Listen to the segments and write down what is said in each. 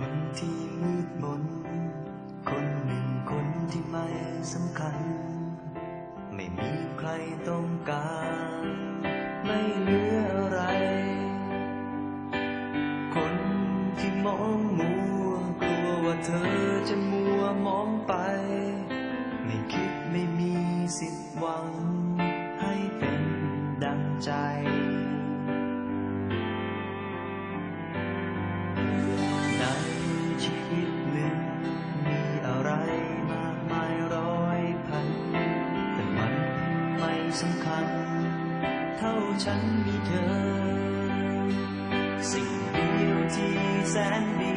คนที่มืดมน คนหนึ่งคนที่ไม่สำคัญ ไม่มีใครต้องการ สำคัญ เท่าฉันมีเธอ สิ่งเดียวที่แสนดี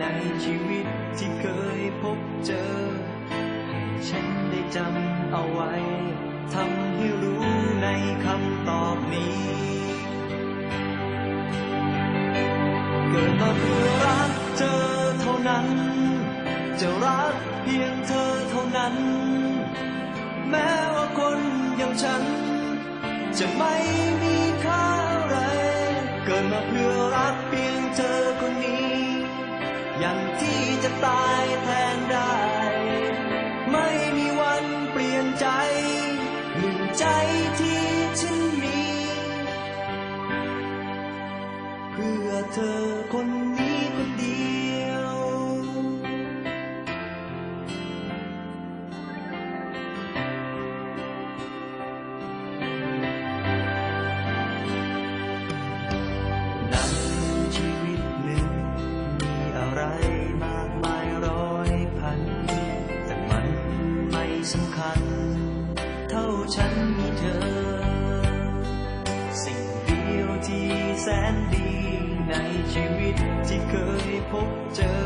ในชีวิตที่เคยพบเจอ ให้ฉันได้จำเอาไว้ทำให้รู้ในคำตอบนี้ เกิดมาเพื่อรักเธอเท่านั้น จะรักเพียงเธอเท่านั้น แม้ว่าคน อย่างฉัน จะไม่มีค่าอะไร เกิดมาเพื่อรักเพียงเธอคนนี้ อย่างที่จะตายแทนได้ ไม่มีวันเปลี่ยนใจ หนึ่งใจที่ฉันมี เพื่อเธอคนนี้คน ฉันมีเธอ สิ่งเดียวที่แสนดีในชีวิตที่เคยพบเจอ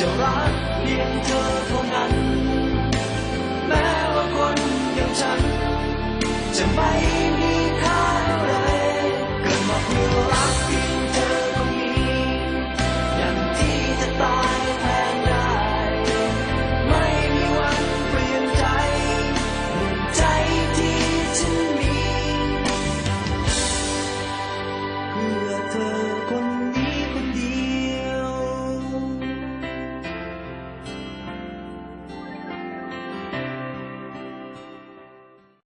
就来练这痛